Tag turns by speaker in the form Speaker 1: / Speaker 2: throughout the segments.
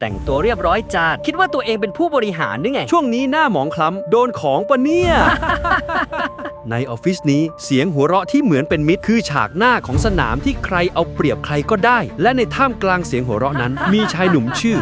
Speaker 1: แต่งตัวเรียบร้อยจัดคิดว่าตัวเองเป็นผู้บริหารนึไง
Speaker 2: ช่วงนี้หน้าหมองคล้ำ โดนของปะเนี่ย ในออฟฟิศนี้เสียงหัวเราะที่เหมือนเป็นมิตร คือฉากหน้าของสนามที่ใครเอาเปรียบใครก็ได้ และในท่ามกลางเสียงหัวเราะนั้น มีชายหนุ่มชื่อ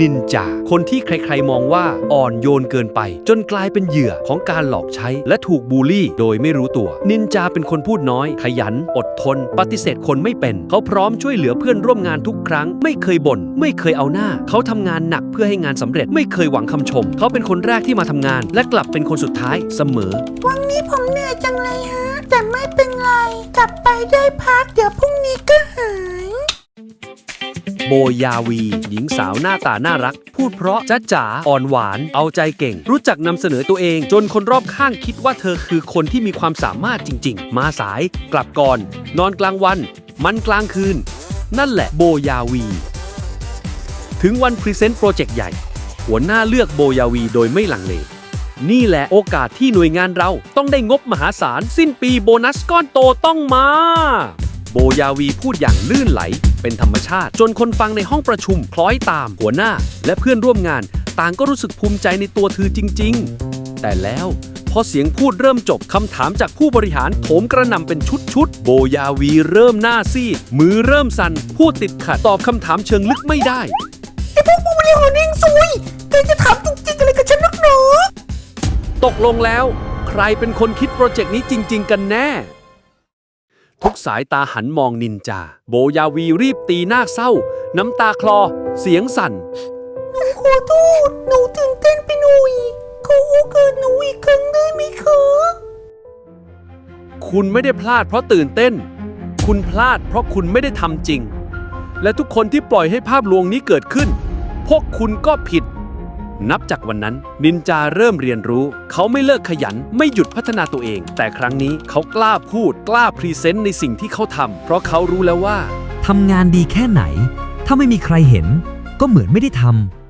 Speaker 2: นินจา คนที่ใครๆมองว่าอ่อนโยนเกินไป จนกลายเป็นเหยื่อของการหลอกใช้ และถูกบูลลี่ โดยไม่รู้ตัว นินจาเป็นคนพูดน้อย ขยัน อดทน ปฏิเสธคนไม่เป็น เขาพร้อมช่วยเหลือเพื่อนร่วมงานทุกครั้ง ไม่เคยบ่น ไม่เคยเอาหน้า เขาทำงานหนักเพื่อให้งานสำเร็จ ไม่เคยหวังคำชม เขาเป็นคนแรกที่มาทำงาน และกลับเป็นคนสุดท้ายเสมอ
Speaker 3: วันนี้ผมเหนื่อยจังเลยฮะ แต่ไม่เป็นไร กลับไปได้พัก เดี๋ยวพรุ่งนี้ก็หาย
Speaker 2: โบยาวี หญิงสาวหน้าตาน่ารัก พูดเพราะจ้าจ๋าอ่อนหวาน เอาใจเก่ง รู้จักนำเสนอตัวเอง จนคนรอบข้างคิดว่าเธอคือคนที่มีความสามารถจริง ๆ มาสาย กลับก่อน นอนกลางวัน มันกลางคืน นั่นแหละโบยาวี ถึงวันพรีเซนต์โปรเจกต์ใหญ่ หัวหน้าเลือกโบยาวีโดยไม่หลังเลนี่แหละโอกาสที่หน่วยงานเราต้องได้งบมหาศาล สิ้นปีโบนัสก้อนโตต้องมา โบยาวีพูดอย่างลื่นไหล เป็นธรรมชาติ จนคนฟังในห้องประชุมคล้อยตาม หัวหน้า และเพื่อนร่วมงาน ต่างก็รู้สึกภูมิใจในตัวเธอจริง ๆ แต่แล้วพอเสียงพูดเริ่มจบคำถามจากผู้บริหารโถมกระหน่ำเป็นชุดๆ โบยาวีเริ่มหน้าซีดมือเริ่มสั่นพูดติดขัดตอบคำถามเชิงลึกไม่ได้
Speaker 3: ไอ้พวกผู้บริหารเองซวยแกจะถามจุกจิกอะไรกับฉันนักหนอ
Speaker 2: ตกลงแล้ว ใครเป็นคนคิดโปรเจกต์นี้จริง ๆ กันแน่ ทุกสายตาหันมองนินจา โบยาวีรีบตีหน้าเศร้า น้ำตาคลอ เสียงสั่น
Speaker 3: หนูขอโทษ หนูตื่นเต้นไปหน่อยขอโอกาสหนูอีกครั้งได้ไหมคะ
Speaker 2: คุณไม่ได้พลาดเพราะตื่นเต้น คุณพลาดเพราะคุณไม่ได้ทำจริง และทุกคนที่ปล่อยให้ภาพลวงนี้เกิดขึ้น พวกคุณก็ผิด นับจากวันนั้น นินจาเริ่มเรียนรู้ เขาไม่เลิกขยันไม่หยุดพัฒนาตัวเอง แต่ครั้งนี้เขากล้าพูด กล้าพรีเซนต์ในสิ่งที่เขาทำเพราะเขารู้แล้วว่า
Speaker 4: ทำงานดีแค่ไหน ถ้าไม่มีใครเห็น ก็เหมือนไม่ได้ทำ